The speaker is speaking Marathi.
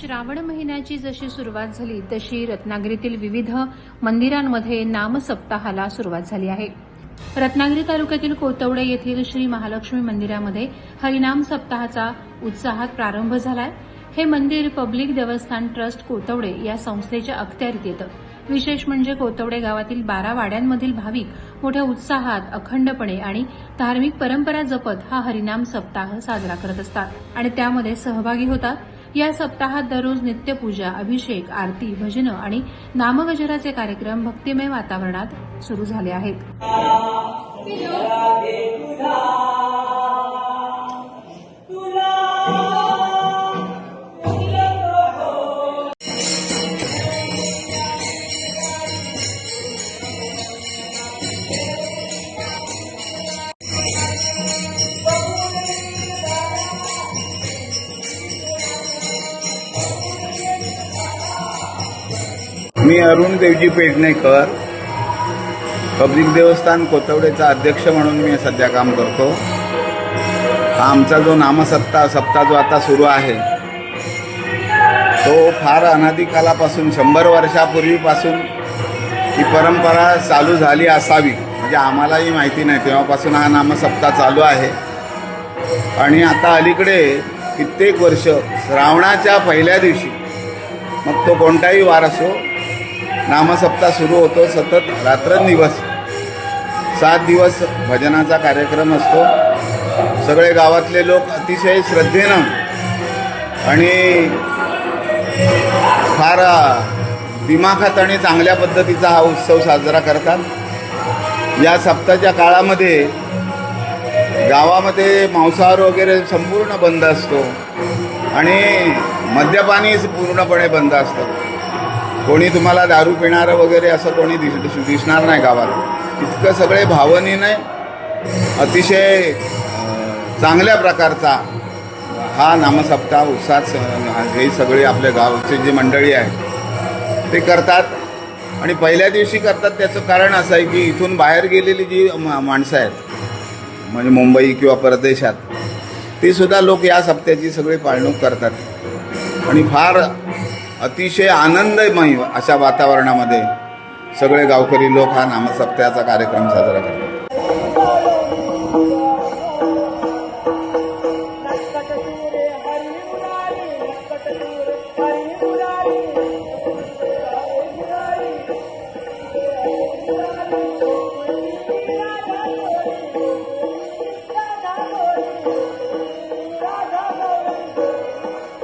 श्रावण महिन्याची जशी सुरुवात झाली तशी रत्नागिरीतील विविध मंदिरांमध्ये नामसप्ताहाला सुरुवात झाली आहे. रत्नागिरी तालुक्यातील कोतवडे येथील श्री महालक्ष्मी मंदिरामध्ये हरिनाम सप्ताहाचा उत्साहात प्रारंभ झालाय. हे मंदिर पब्लिक देवस्थान ट्रस्ट कोतवडे या संस्थेच्या अखत्यारीत येतं. विशेष म्हणजे कोतवडे गावातील बारा वाड्यांमधील भाविक मोठ्या उत्साहात अखंडपणे आणि धार्मिक परंपरा जपत हा हरिनाम सप्ताह साजरा करत असतात आणि त्यामध्ये सहभागी होतात. या सप्ताहात दररोज नित्यपूजा अभिषेक आरती भजनं आणि नामगजराचे कार्यक्रम भक्तिमय वातावरणात सुरू झाले आहेत. मी अरुण देवजी पेडणेकर पब्लिक देवस्थान कोथवडेचा अध्यक्ष म्हणून मी सध्या काम करतो. आमचा जो नामसत्ता सप्ताह जो आता सुरू आहे तो फार अनादिकालापासून शंभर वर्षापूर्वीपासून ही परंपरा चालू झाली असावी. म्हणजे आम्हालाही माहिती नाही तेव्हापासून हा नामसप्ताह चालू आहे. आणि आता अलीकडे कित्येक वर्ष श्रावणाच्या पहिल्या दिवशी मग तो कोणताही वार असो नामसप्ताह सुरू होतो सतत रात्रंदिवस. सात दिवस भजनाचा कार्यक्रम असतो. सगळे गावातले लोक अतिशय श्रद्धेनं आणि फार दिमाखात आणि चांगल्या पद्धतीचा हा उत्सव साजरा करतात. या सप्ताहाच्या काळामध्ये गावामध्ये मांसाहार वगैरे संपूर्ण बंद असतो आणि मद्यपानी पूर्णपणे बंद असतं. कोणी तुम्हाला दारू पिणारं वगैरे असं कोणी दिस दिस- दिसणार नाही गावात इतकं सगळे भावनेने अतिशय चांगल्या प्रकारचा हा नामसप्ताह उत्साहात स- हे सगळे आपल्या गावचे जी मंडळी आहे ते करतात. आणि पहिल्या दिवशी करतात त्याचं कारण असं आहे की इथून बाहेर गेलेली जी मा- माणसं आहेत म्हणजे मुंबई किंवा परदेशात ती सुद्धा लोक या सप्त्याची सगळी पाळणूक करतात. आणि फार अतिशय आनंदमय अशा वातावरणामध्ये सगळे गावकरी लोक हा नामसप्त्याचा कार्यक्रम साजरा करतात